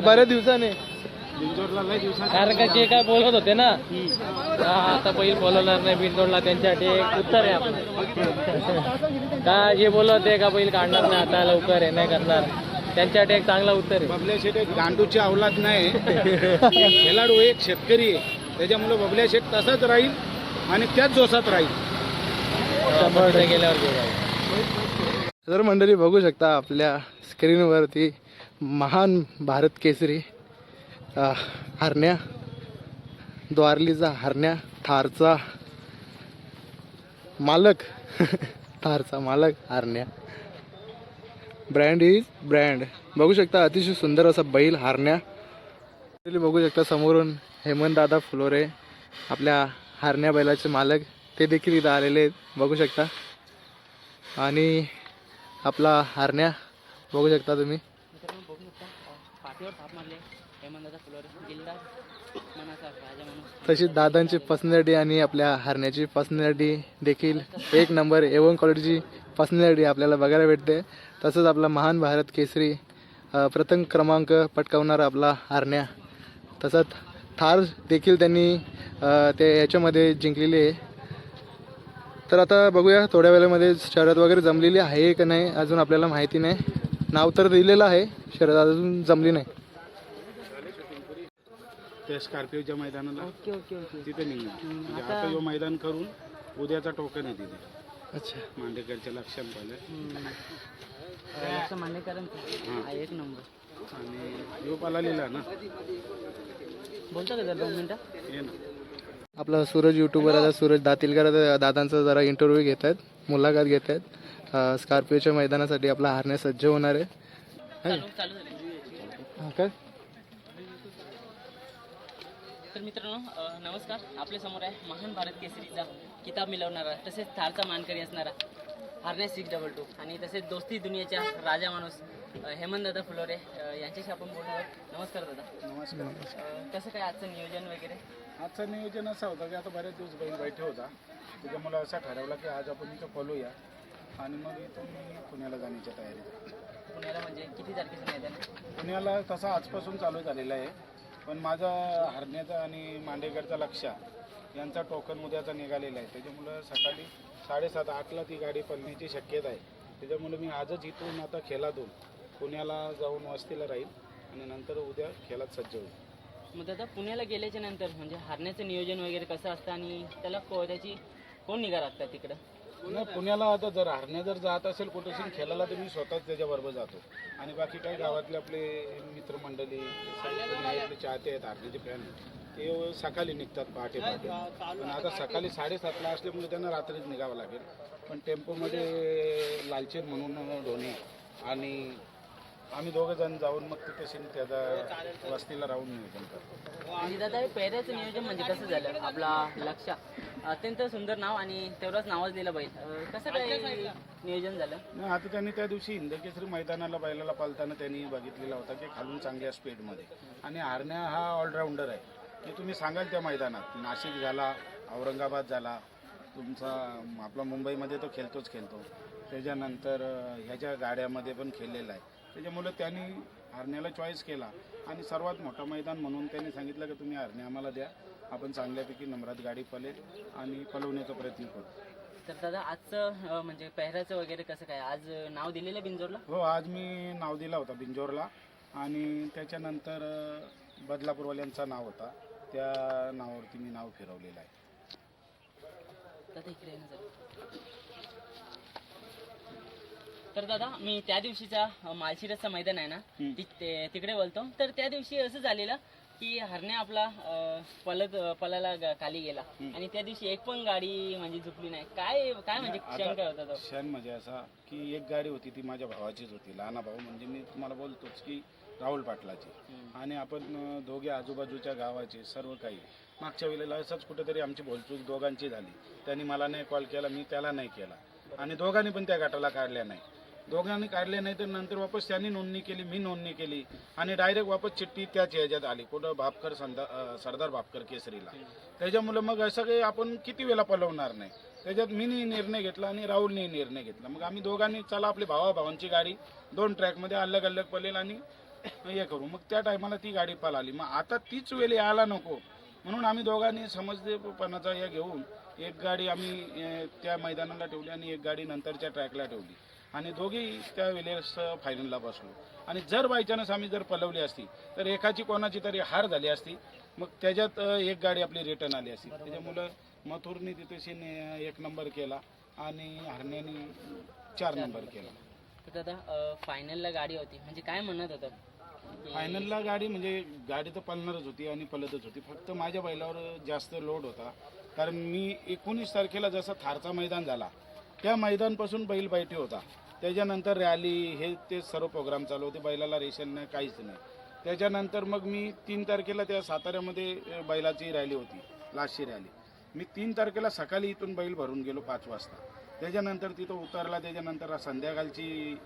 बऱ्याच दिवसाने. कारण का जे काय बोलत होते ना हा, आता बैल बोलवणार नाही बिनतोडला त्यांच्यासाठी एक उत्तर आहे आपलं. का जे बोलत होते का बैल काढणार नाही आता लवकर हे नाही करणार. त्यांच्यासाठी एक चांगला उत्तर आहे. बबल्या शेठ एक गांडूची अवलाद नाही. खेळाडू एक शेतकरी आहे. त्याच्यामुळे बबल्या शेठ तसाच राहील आणि त्याच जोशात राहील. गेल्यावर. तर मंडळी बघू शकता आपल्या स्क्रीनवरती महान भारत केसरी हरण्या द्वारलीचा हरण्या थारचा मालक थारचा मालक हरण्या. ब्रँड इज ब्रँड बघू शकता अतिशय सुंदर असा बैल हरण्या. बघू शकता समोरून हेमंत दादा फुलोरे आपल्या हरण्या बैलाचे मालक. ते देखील इथं आलेले आहेत. बघू शकता. आणि आपला हरण्या बघू शकता तुम्ही. पाठीवर थाप मारले. हेमंताचा फुलवर गिल्ला मनाचा राजा म्हणून तशीच दादांची पर्सनॅलिटी आणि आपल्या हरण्याची पर्सनॅलिटी देखील एक नंबर एवन क्वालिटीची पर्सनॅलिटी आपल्याला बघायला भेटते. तसंच आपला महान भारत केसरी अ, प्रथम क्रमांक पटकावणारा आपला हरण्या. तसंच थार देखील त्यांनी अ, ते याच्यामध्ये जिंकलेली आहे. तर आता बघूया थोड्या वेळामध्ये शर्यत वगैरे जमलेली आहे का नाही अजून आपल्याला माहिती नाही. नाव तर दिलेलं आहे शर्यत अजून जमली नाही. त्या स्कॉर्पिओच्या मैदानाला. Okay okay okay. तिथे निघणार. म्हणजे आता ह्यो मैदान करून उद्याचा टोकन आहे तिथे. अच्छा. मांडेकरच्या लक्षात पाहिलं लक्ष हा, एक नंबर. आणि ह्यो पलालीला ना? बोलता का जर दोन मिनिटं? ये ना. आपला सूरज युट्यूबर आता सूरज दातीलकर दादांचा जरा इंटरव्ह्यू घेत आहेत मुलाखत घेत आहेत. स्कॉर्पिओच्या मैदानासाठी आपला हारण्या सज्ज होणार आहे. हा काय? तर मित्रांनो नमस्कार. आपल्यासमोर आहे महान भारत केसरीचा किताब मिळवणारा तसेच थारचा मानकरी असणारा हारणे सिक्स डबल टू आणि तसेच दोस्ती दुनियाच्या राजा माणूस हेमंत दादा फुलोरे यांच्याशी आपण बोलणार आहोत. नमस्कार दादा. नमस्कार कसं काय आजचं नियोजन वगैरे? आजचं नियोजन असं होतं की आता बरेच दिवस बैल बैठे होता. त्याच्यामुळे असा ठरवला की आज आपण इथं पळूया आणि मग इथून मी पुण्याला जाण्याच्या तयारीत पुण्याला म्हणजे किती तारखेचं मैदान? पुण्याला तसा आजपासून चालू झालेला आहे. पण माझा हरण्याचा आणि मांडेकरचा लक्ष यांचा टोकन उद्याचा निघालेला आहे. त्याच्यामुळं सकाळी साडेसात आठला ती गाडी पळण्याची शक्यता आहे. त्याच्यामुळे मी आजच इथून आता खेळातून पुण्याला जाऊन वस्तीला राहील. आणि नंतर उद्या खेळात सज्ज होईल. मग दादा पुण्याला गेल्याच्यानंतर म्हणजे हारण्याचं नियोजन वगैरे कसं असतं आणि त्याला को त्याची कोण निघा लागतात तिकडं? नाही पुण्याला आता जर हरण्या जर जात असेल कुठे खेळायला तर मी स्वतःच त्याच्याबरोबर जातो. आणि बाकी काही गावातले आपले मित्रमंडळी सगळे आपले चाहते आहेत हरण्याचे फॅन ते सकाळी निघतात पहाटे पहाटे. पण आता सकाळी साडेसातला असल्यामुळे त्यांना रात्रीच निघावं लागेल. पण टेम्पोमध्ये लालचेर म्हणून ढोणे आणि आम्ही दोघं जण जाऊन मग तिथे शेण त्याचा वस्तीला राहून नियोजन करतो. आणि दादा हे पेहऱ्याचं नियोजन म्हणजे कसं झालं? आपला लक्ष. अत्यंत सुंदर नाव आणि तेवढंच नावच दिलं पाहिजे अं, कसं काय नियोजन झालं? नाही आता त्यांनी त्या दिवशी हिंदकेसरी मैदानाला बैलाला पालताना त्यांनी बघितलेला होता की खालून चांगल्या स्पीडमध्ये आणि हारण्या हा ऑलराऊंडर आहे. की तुम्ही सांगाल त्या मैदानात नाशिक झाला औरंगाबाद झाला तुमचा आपला मुंबईमध्ये तो खेळतोच खेळतो. त्याच्यानंतर ह्याच्या गाड्यामध्ये पण खेळलेला आहे. त्याच्यामुळे त्यांनी हरण्याला चॉईस केला. आणि सर्वात मोठं मैदान म्हणून त्यांनी सांगितलं की तुम्ही हरणे आम्हाला द्या. आपण चांगल्यापैकी नम्रात गाडी पळेल आणि पळवण्याचा प्रयत्न करू. तर दादा आजचं म्हणजे पेहऱ्याचं वगैरे कसं काय? आज नाव दिलेलं बिंजोरला? हो आज मी नाव दिला होता बिंजोरला. आणि त्याच्यानंतर बदलापूरवाल्यांचा नाव होता. त्या नावावरती मी नाव फिरवलेलं आहे. दादा इकडे ये ना जरा. तर दादा मी त्या दिवशीचा अं, माळशिरसचं मैदान आहे ना हम्म. ति- ते- तिकडे बोलतो. तर त्या दिवशी असं झालेलं की हरणे आपला अं, पलत पलाला ग- खाली गेला. आणि त्या दिवशी एक पण गाडी म्हणजे झुकली नाही. काय काय म्हणजे क्षण काय होता तो? क्षण म्हणजे असा की एक गाडी होती ती माझ्या भावाचीच होती. लहाना भाऊ म्हणजे मी तुम्हाला बोलतोच की राहुल पाटलाची. आणि आपण अ, दोघे आजूबाजूच्या गावाचे सर्व काही. मागच्या वेळेला असंच कुठेतरी आमची बोलचूक दोघांची झाली. त्यांनी मला नाही कॉल केला मी त्याला नाही केला. आणि दोघांनी पण त्या गटाला काढल्या नाही. दोघांनी काढले नाही तर नंतर वापस त्यांनी नोंदणी केली मी नोंदणी केली. आणि डायरेक्ट वापस चिठ्ठी त्याच ह्याच्यात आली कुठं भापकर सरदार भापकर केसरीला. त्याच्यामुळे मग असं काही आपण किती वेळा पलवणार नाही. त्याच्यात मीनी निर्णय घेतला आणि राहुलने निर्णय घेतला. मग आम्ही दोघांनी चला आपली भावा भावांची गाडी दोन ट्रॅकमध्ये अलग अलग पलेल आणि हे करू. मग त्या टायमाला ती गाडी पळाली. मग आता तीच वेळ यायला नको. म्हणून आम्ही दोघांनी समजदेपणाचा हे घेऊन एक गाडी आम्ही त्या मैदानाला ठेवली आणि एक गाडी नंतरच्या ट्रॅकला ठेवली. आणि दोघेही त्या वेळेस फायनलला बसलो. आणि जर बायचान्स आम्ही जर पलवली असती तर एकाची कोणाची तरी हार झाली असती मग त्याच्यात एक गाडी आपली रिटर्न आली असती. त्याच्यामुळं मथुरनी तिथेशी एक नंबर केला आणि हरण्याने चार नंबर केला. तर दादा फायनलला गाडी होती. म्हणजे काय म्हणत होतं? फायनलला गाडी म्हणजे गाडी तर पळणारच होती आणि पळतच होती. फक्त माझ्या बैलावर जास्त लोड होता. कारण मी एकोणीस तारखेला जसा थारचा मैदान झाला त्या मैदानपासून बैल बैठी होता. त्याच्यानंतर रॅली हे ते सर्व प्रोग्राम चालू होते. बैलाला रेशन नाही काहीच नाही. त्याच्यानंतर मग मी तीन तारखेला त्या साताऱ्यामध्ये बैलाची रॅली होती. लास्टची रॅली मी तीन तारखेला सकाळी इथून बैल भरून गेलो पाच वाजता. त्याच्यानंतर तिथं उतरला. त्याच्यानंतर संध्याकाळची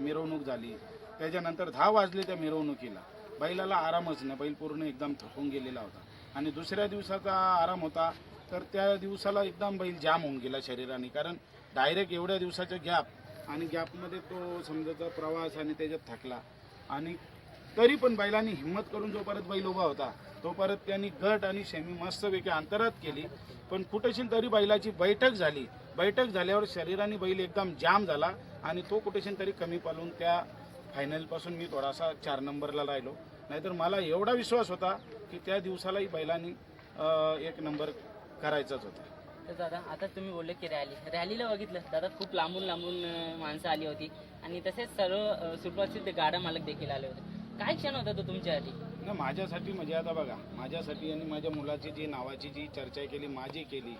मिरवणूक झाली. त्याच्यानंतर दहा वाजले त्या मिरवणुकीला. बैलाला आरामच नाही. बैल पूर्ण एकदम थकून गेलेला होता. आणि दुसऱ्या दिवसाचा आराम होता. तर त्या दिवसाला एकदम बैल जाम होऊन गेला शरीराने. कारण डायरेक्ट एवढ्या दिवसाचा गॅप आणि गॅपमध्ये तो समजाचा प्रवास आणि त्याच्यात थकला. आणि तरी पण बैलांनी हिंमत करून जो परत बैल उभा होता तो परत त्यांनी गट आणि शेमी मस्तपैकी अंतरात केली. पण कुठेशील तरी बैलाची बैठक झाली. बैठक झाल्यावर शरीराने बैल एकदम जाम झाला आणि तो कुठेशील तरी कमी पालून त्या फायनलपासून मी थोडासा चार नंबरला राहिलो. नाहीतर मला एवढा विश्वास होता की त्या दिवसालाही बैलांनी एक नंबर करायचाच होता. तर दादा आता तुम्ही बोलले की रॅली. रॅलीला बघितलं. दादा खूप लांबून लांबून अं, माणसं आली होती. आणि तसेच सर्व अं, सुप्रसिद्ध गाडा मालक देखील आले होते. काय क्षण होता तो तुमच्यासाठी ना माझ्यासाठी म्हणजे आता बघा माझ्यासाठी आणि माझ्या मुलाची जी नावाची जी चर्चा केली माझी केली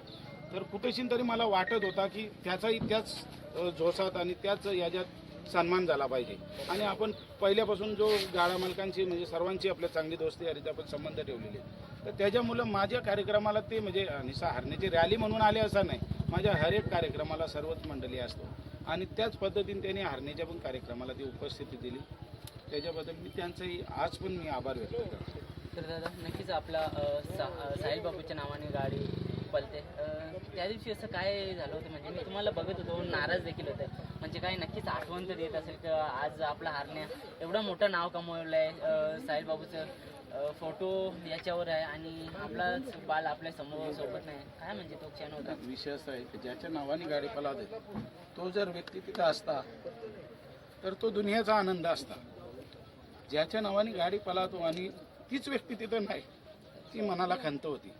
तर कुठेशीन तरी मला वाटत होता की त्याचाही त्याच अ, जोशात आणि त्याच याच्यात सन्मान झाला पाहिजे. आणि आपण पहिल्यापासून जो गाडा मालकांची म्हणजे सर्वांची आपल्या चांगली दोस्ती आणि आपण संबंध ठेवलेले तर त्याच्यामुळं माझ्या कार्यक्रमाला ते म्हणजे निसा हरण्याची रॅली म्हणून आले असं नाही. माझ्या हर एक कार्यक्रमाला सर्वच मंडळी असतो. आणि त्याच पद्धतीने त्यांनी हरण्याच्या पण कार्यक्रमाला ती उपस्थिती दिली. त्याच्याबद्दल मी त्यांचंही आज पण मी आभार व्यक्त करतो. तर दादा नक्कीच आपला सा- साहिल बाबूच्या नावाने गाडी पलते. त्या दिवशी असं काय झालं होतं? म्हणजे मी तुम्हाला बघत होतो नाराज देखील होतं. म्हणजे काय नक्कीच आठवण तर येत असेल की आज आपला हारण्या एवढं मोठं नाव कमवलं आहे साहिल बाबूचं फोटो याच्यावर आहे आणि आपलाच बाल आपल्यासमोर सोबत नाही. काय म्हणजे तो क्षण होता? विषय असा आहे की ज्याच्या नावाने गाडी पळावते तो जर व्यक्ती तिथं असता तर तो दुनियाचा आनंद असता. ज्याच्या नावाने गाडी पळावतो आणि तीच व्यक्ती तिथं नाही ती मनाला खंत होती.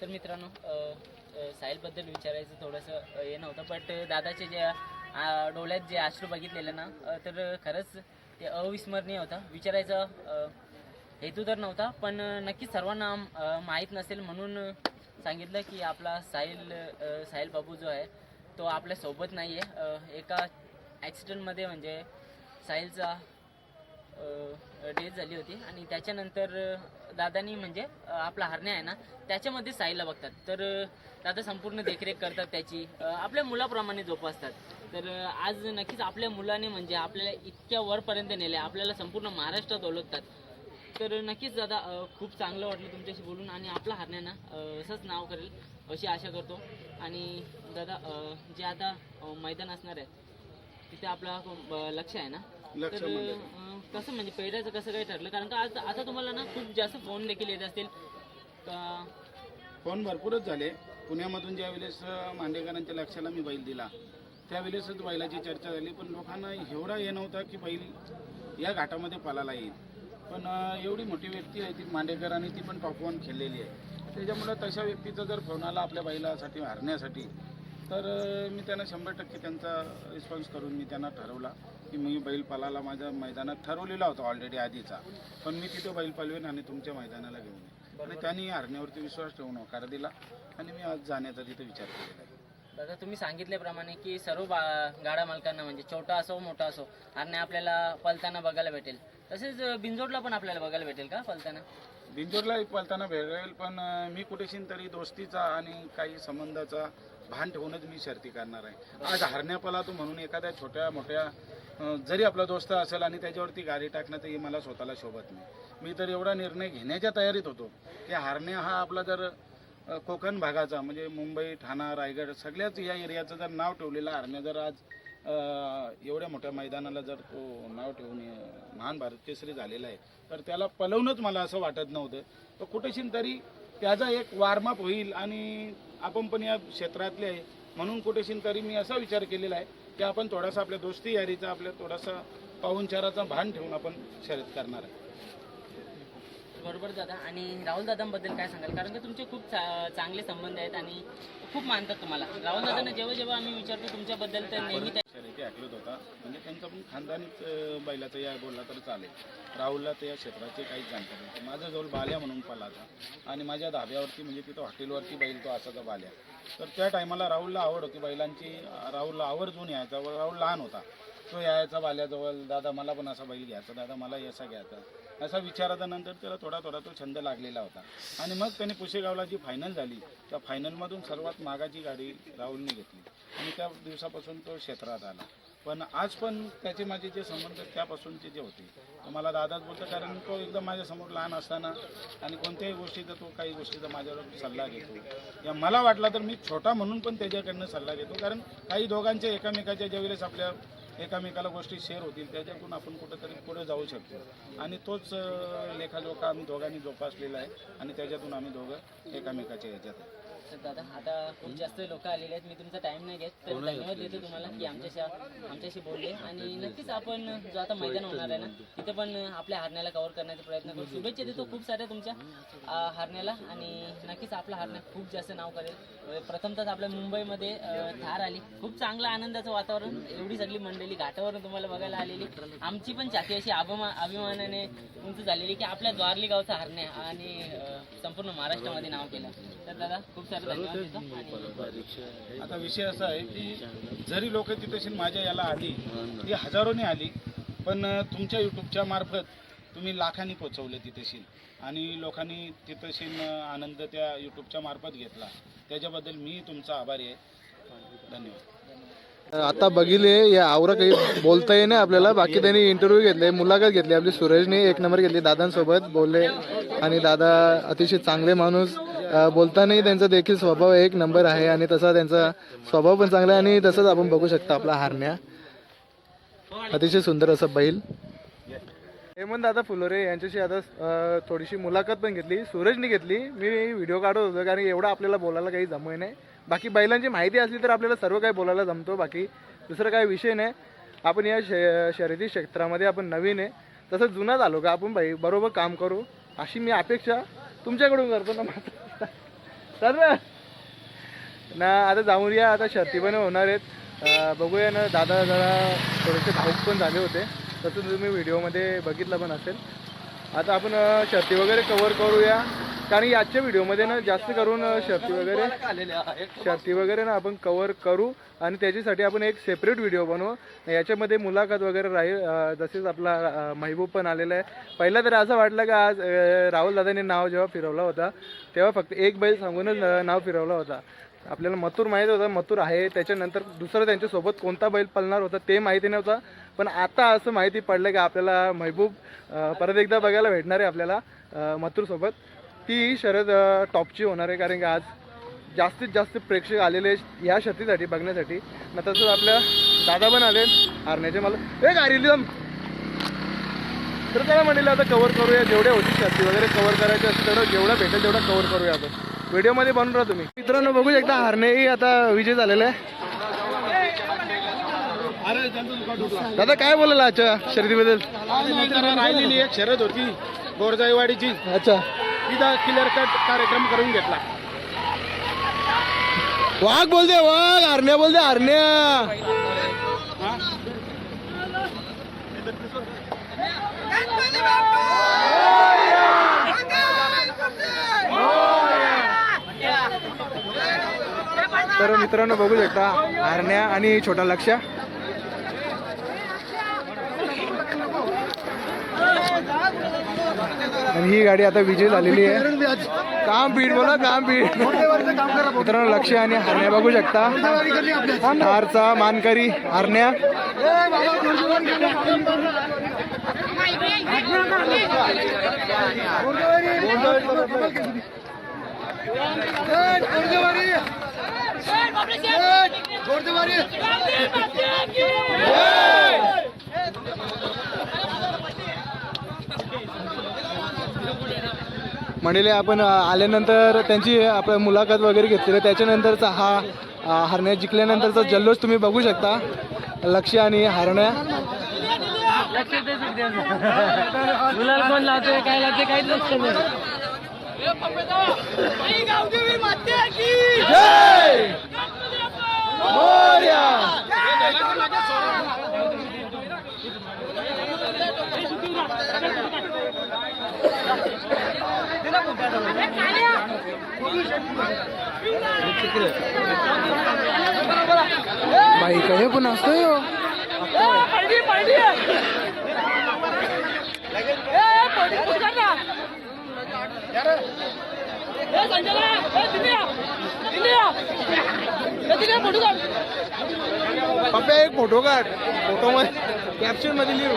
तर मित्रांनो साहिलबद्दल विचारायचं थोडंसं हे नव्हतं बट दादाचे जे आ, डोळ्यात जे अश्रू बघितलेलं ना तर खरंच ते अविस्मरणीय होतं. विचारायचं हेतू तर नव्हता पण नक्कीच सर्वांना माहीत नसेल म्हणून सांगितलं की आपला साहिल साहिल बाबू जो आहे तो आपल्यासोबत नाही आहे एका ॲक्सिडेंटमध्ये म्हणजे साहिलचा डेथ झाली होती आणि त्याच्यानंतर दादानी म्हणजे आपला हरण्या आहे ना त्याच्यामध्ये साईला बघतात. तर दादा संपूर्ण देखरेख करतात त्याची. आपल्या मुलाप्रमाणे जोपासतात. तर आज नक्कीच आपल्या मुलाने म्हणजे आपल्याला इतक्या वरपर्यंत नेले आपल्याला संपूर्ण महाराष्ट्रात ओळखतात. तर नक्कीच दादा खूप चांगलं वाटलं तुमच्याशी बोलून आणि आपला हरण्या ना अ, असंच नाव करेल अशी आशा करतो. आणि दादा जे आता मैदान असणार आहे तिथे आपला लक्ष आहे ना? तर. अं, कसं म्हणजे पेढ्याचं कसं काय ठरलं? कारण का आज आता तुम्हाला ना खूप जास्त फोन देखील येत असतील. का? फोन भरपूरच झाले. पुण्यामधून ज्या वेळेस अं, मांडेकरांच्या लक्षाला मी बैल दिला. त्यावेळेसच बैलाची चर्चा झाली पण लोकांना एवढा हे नव्हता की बैल या घाटामध्ये पालाला येईल. पण एवढी मोठी व्यक्ती आहे ती मांडेकर आणि ती पण टॉप वन खेळलेली आहे. त्याच्यामुळं तशा व्यक्तीचा जर फोन आला आपल्या बैलासाठी हरण्यासाठी तर मी त्यांना शंभर टक्के त्यांचा रिस्पॉन्स करून मी त्यांना ठरवला की मी बैल पालाला माझ्या मैदानात ठरवलेला होता ऑलरेडी आधीचा. पण मी तिथं बैल पालवेन आणि तुमच्या मैदानाला घेऊन येईन. आणि त्यांनी हरण्यावरती विश्वास ठेवून होकार दिला आणि मी आज जाण्याचा तिथे विचार केलेला आहे. दादा तुम्ही सांगितल्याप्रमाणे की सर्व बा गाडा मालकांना म्हणजे छोटा असो मोठा असो आणि आपल्याला पलताना बघायला भेटेल. तसेच बिंजोडला पण आपल्याला बघायला भेटेल का पलताना? बिंजोडलाही पलताना भेटेल पण मी कुठेशीन तरी दोस्तीचा आणि काही संबंधाचा भान ठेवूनच मी शर्ती करणार आहे. आज हरण्या पळातो म्हणून एखाद्या छोट्या मोठ्या जरी आपला दोस्त असेल आणि त्याच्यावरती गाडी टाकणं तर मला स्वतःला शोभत नाही. मी तर एवढा निर्णय घेण्याच्या तयारीत होतो की हरण्या हा आपला जर कोकण भागाचा म्हणजे मुंबई ठाणा रायगड सगळ्याच या एरियाचं जर नाव ठेवलेलं हरण्या जर आज एवढ्या मोठ्या मैदानाला जर तो नाव ठेवून महान भारत केसरी झालेला आहे तर त्याला पलवणंच मला असं वाटत नव्हतं. तर कुठेशी तरी त्याचा एक वार्मअप होईल आणि आपण पण या क्षेत्रातले आहे म्हणून कुठेशी तरी मी असा विचार केलेला आहे की आपण थोडासा आपल्या दोस्ती यारीचा आपल्या थोडासा पाहुणचाराचा भान ठेवून आपण शर्यत करणार आहे. बरोबर दादा. आणि राहुल दादांबद्दल काय सांगाल? कारण की तुमचे खूप चा- चांगले संबंध आहेत आणि खूप मानतात तुम्हाला. राहुल दादांना जेव्हा जेव्हा आम्ही विचारतो तुमच्याबद्दल तर नेहमी शर्यती ऐकलत होता. म्हणजे त्यांचा पण खानदानीच बैलाचं या बोलला तर चालेल. राहुलला त्या क्षेत्राची काहीच जाणकारी नाही. माझा जवळ बाल्या म्हणून पलाचा आणि माझ्या धाब्यावरती म्हणजे तिथं हॉटेलवरती बैल तो असाचा बाल्या. तर त्या टायमाला राहुलला आवड होती. बैलांची राहुलला आवर्जून यायचा. राहुल लहान होता. तो यायचा बाल्याजवळ दादा मला पण असा बैल घ्यायचा. दादा मला यसा घ्यायचा. असा विचाराचा नंतर त्याला थोडा थोडा तो छंद लागलेला होता. आणि मग त्याने पुशेगावला जी फायनल झाली त्या फायनलमधून सर्वात मागाची गाडी राहुलने घेतली. आणि त्या दिवसापासून तो क्षेत्रात आला. पण आज पण त्याचे माझे जे संबंध त्यापासूनचे जे होते तर मला दादाच बोलतो कारण तो एकदम माझ्यासमोर लहान असताना आणि कोणत्याही गोष्टीचा तो काही गोष्टीचा माझ्यावर सल्ला घेतो. या मला वाटला तर मी छोटा म्हणून पण त्याच्याकडनं सल्ला घेतो कारण काही दोघांच्या एकामेकाच्या ज्यावेळेस आपल्या एकामेकाला गोष्टी शेअर होतील त्याच्यातून आपण कुठंतरी पुढे जाऊ शकतो. आणि तोच लेखाजोखा आम्ही दोघांनी जोपासलेला आहे आणि त्याच्यातून आम्ही दोघं एकामेकाच्या ह्याच्यात तर दादा आता खूप जास्त लोक आलेले आहेत. मी तुमचा टाइम नाही घेत तर धन्यवाद देतो तुम्हाला की आमच्याशी आमच्याशी बोलले. आणि नक्कीच आपण जो आता मैदान होणार आहे ना तिथे पण आपल्या हरण्याला कव्हर करण्याचा प्रयत्न करू. शुभेच्छा देतो. खूप साऱ्या तुमच्या हरण्याला. आणि नक्कीच आपला हरण्या खूप जास्त नाव करेल. प्रथमतः आपल्या मुंबईमध्ये थार आली. खूप चांगलं आनंदाचं वातावरण. एवढी सगळी मंडळी घाटावरून तुम्हाला बघायला आलेली. आमची पण छाती अशी अभिमा अभिमानाने उंच झालेली की आपल्या द्वारली गावचा हरण्या आणि संपूर्ण महाराष्ट्रामध्ये नाव केलं. तर दादा खूप सारे आता विषय असा आहे की जरी लोक तिथेशी माझ्या याला आली ती हजारोने आली पण तुमच्या यूट्यूबच्या मार्फत तुम्ही लाखांनी पोचवले तिथेशील आणि लोकांनी तिथेशील आनंद त्या यूट्यूबच्या मार्फत घेतला. त्याच्याबद्दल मी तुमचा आभारी आहे. धन्यवाद. आता बघितले या आवरा काही बोलता येईना आपल्याला. बाकी त्यांनी इंटरव्ह्यू घेतले मुलाखत घेतली आपली सूरजने एक नंबर घेतली दादांसोबत बोलले. आणि दादा अतिशय चांगले माणूस. बोलतानाही त्यांचा देखील स्वभाव एक नंबर आहे आणि तसा त्यांचा स्वभाव पण चांगला आहे आणि तसंच आपण बघू शकता आपला हारण्या. अतिशय सुंदर असा बैल. हेमंत दादा फुलोरे यांच्याशी आता थोडीशी मुलाखत पण घेतली. सूरजने घेतली. मी व्हिडिओ काढत होतो कारण एवढं आपल्याला बोलायला काही जमय नाही. बाकी बैलांची माहिती असली तर आपल्याला सर्व काही बोलायला जमतो. बाकी दुसरं काही विषय नाही. आपण या श शर्यती क्षेत्रामध्ये आपण नवीन आहे. तसं जुना झालो का आपण बाई बरोबर काम करू. अशी मी अपेक्षा तुमच्याकडून करतो ना मात्र तर ना आता जाऊन या आता शर्ती पण होणार आहेत. बघूया ना दादा जरा थोडेसे भाऊक पण झाले होते. तसं तुम्ही व्हिडिओमध्ये बघितलं पण असेल. आता आपण शर्ती वगैरे कवर करूया. कारण याच्या व्हिडिओमध्ये ना जास्त करून शर्ती वगैरे शर्ती वगैरे ना आपण कवर करू आणि त्याच्यासाठी आपण एक सेपरेट व्हिडिओ बनवू. याच्यामध्ये मुलाखत वगैरे राहील जसेच आपला महबूब पण आलेला आहे. पहिला तर असं वाटलं का आज राहुल दादांनी नाव जेव्हा फिरवला होता तेव्हा फक्त एक बैल सांगूनच नाव फिरवला होता. आपल्याला मथुर माहीत होता मथुर आहे. त्याच्यानंतर दुसरं त्यांच्यासोबत कोणता बैल पळणार होता ते माहिती नव्हतं. पण आता असं माहिती पडलं की आपल्याला महबूब परत एकदा बघायला भेटणार आहे आपल्याला अं, मथुरसोबत. ती शर्यत अं, टॉपची होणार आहे कारण की आज जास्तीत जास्त प्रेक्षक आलेले या शर्तीसाठी बघण्यासाठी. मग तसंच आपल्या दादा पण आले हारण्याचे मला एक आरिली तर त्याला म्हणले आता कव्हर करूया जेवढ्या होती शर्ती वगैरे कव्हर करायचे असतील तेवढं जेवढं भेटेल तेवढं कव्हर करूया आपण. व्हिडिओमध्ये बनून राहा तुम्ही. मित्रांनो बघू शकता हारणेही आता विजय झालेला आहे. दादा काय बोलायला आजच्या शर्यतीबद्दल राहिलेली एक शरद होती गोरजाईवाडीची अच्छा. तिथं क्लिअर कट कार्यक्रम करून घेतला. वाघ बोलते वाघ. हरण्या बोलते हरण्या तर मित्रांनो बघू शकता हरण्या आणि छोटा लक्ष आणि ही गाडी आता विजय झालेली आहे काम पीठ बोला काम पीठ मित्रांनो लक्ष आणि हरण्या बघू शकता हारचा मानकरी हरण्या मंडळी आपण आल्यानंतर त्यांची आपण मुलाखत वगैरे घेतलेली आहे. त्याच्यानंतरचा हा हरण्या जिंकल्यानंतरचा जल्लोष तुम्ही बघू शकता. लक्ष आणि हरण्या. काय लावतोय काहीच बाई काय पण असतोय हो. पप्पा एक फोटो काढ. फोटो मध्ये कॅप्शनमध्ये लिहू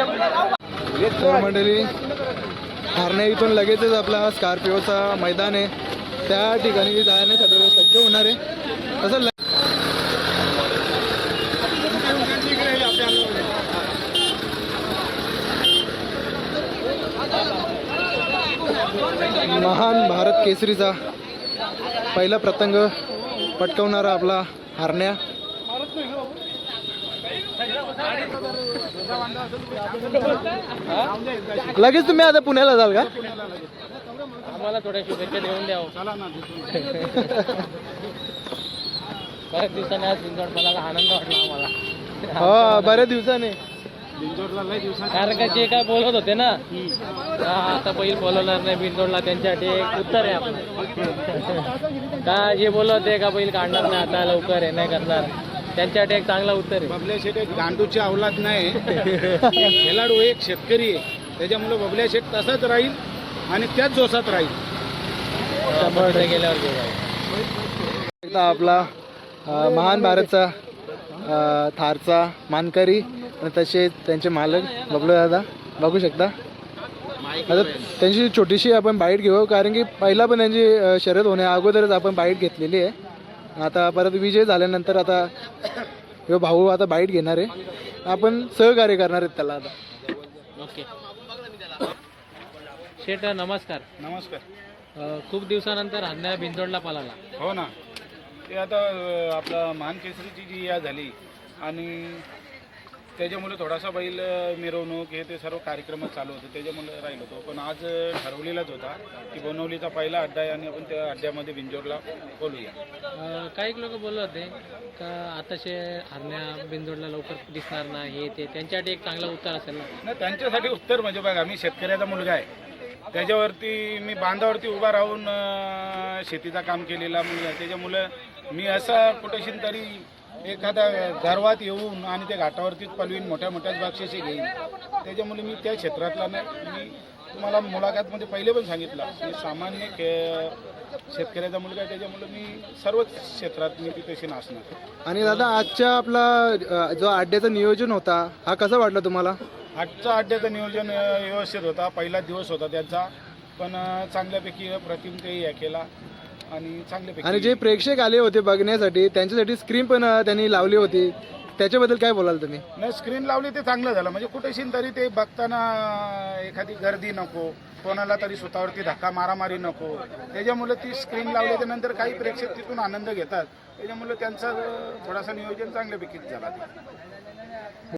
तर मंडळी. हारण्या इथून लगेचच आपला स्कॉर्पिओचा मैदान आहे. त्या ठिकाणी जाण्यासाठी सज्ज होणार आहे. तसं महान भारत केसरीचा पहिला प्रतंग पटकवणारा आपला हरण्या. लगेच तुम्ही आता पुण्याला जाल का? आम्हाला थोड्या शुभेच्छा देऊन द्यावं ना तिथून. बऱ्याच दिवसांनी आज बिंदोड मला आनंद वाटला आम्हाला. हो बऱ्याच दिवसाने. कारण का जे काय बोलत होते ना हा, आता बैल बोलवणार नाही बिंदोडला त्यांच्यासाठी एक उत्तर आहे आपलं. का जे बोलत होते का बैल काढणार नाही आता लवकर हे नाही करणार. त्यांच्यासाठी एक चांगला उत्तर आहे बबल्या शेठ एक गांडूची अवलाद नाही. खेळाडू एक शेतकरी आहे. त्याच्यामुळे बबल्या शेठ तसाच राहील आणि त्याच जोशात राहील. गेल्यावर एकदा आपला महान भारतचा थारचा मानकरी आणि तसेच त्यांचे मालक बबलू दादा बघू शकता. आता त्यांची छोटीशी आपण बाईट घेऊ कारण की पहिला पण त्यांची शर्यत होण्या अगोदरच आपण बाईट घेतलेली आहे. आता परत विजय झाल्यानंतर आता ह्यो भाऊ आता बाईट घेणार आहे. आपण सहकार्य करणार आहेत त्याला आता. ओके. शेठ नमस्कार. नमस्कार. अ, खूप दिवसानंतर हन्या बिंदोडला पळाला हो ना. ते आता अं, आपला महान केसरीची जी या झाली आणि त्याच्यामुळे थोडासा बैल मिरवणूक हे ते सर्व कार्यक्रम चालू होते त्याच्यामुळे राहिलो होतो पण आज ठरवलेलाच होता की बनवलीचा पहिला अड्डा आहे आणि आपण त्या अड्ड्यामध्ये बिंजोरला बोलूया. काही लोक बोलत होते का आताशे हरण्या बिंदोडला लवकर दिसणार नाही हे ते. त्यांच्यासाठी एक चांगलं उत्तर असेल ना? नाही त्यांच्यासाठी उत्तर म्हणजे बघा मी शेतकऱ्याचा मुलगा आहे. त्याच्यावरती मी बांधावरती उभा राहून शेतीचं काम केलेला मुलगा त्याच्यामुळं मी असा कुठेशी तरी एखाद्या गर्वात येऊन आणि त्या घाटावरतीच पलवीन मोठ्या मोठ्याच बक्षिसे घेईन. त्याच्यामुळे मी त्या क्षेत्रातला नाही. मी तुम्हाला मुलाखतमध्ये पहिले पण सांगितलं. मी सामान्य के शेतकऱ्याचा मुलगा आहे. त्याच्यामुळे मी सर्वच क्षेत्रात मी तिथेशी नाचणार. आणि दादा आजच्या आपला जो अड्ड्याचं नियोजन होता हा कसा वाटला तुम्हाला? आजचा अड्ड्याचं नियोजन व्यवस्थित होता. पहिला दिवस होता त्याचा. पण चांगल्यापैकी प्रतिम ते हे केला. आणि चांगल्यापैकी आणि जे प्रेक्षक आले होते बघण्यासाठी त्यांच्यासाठी स्क्रीन पण त्यांनी लावली होती. त्याच्याबद्दल काय बोलाल तुम्ही? न स्क्रीन लावली ते चांगलं झालं. म्हणजे कुठेशी तरी ते बघताना एखादी गर्दी नको कोणाला तरी स्वतःवरती धक्का मारामारी नको. त्याच्यामुळे ती स्क्रीन लावल्याच्या नंतर काही प्रेक्षक तिथून आनंद घेतात. त्याच्यामुळे त्यांचा थोडासा नियोजन चांगल्यापैकी झाला.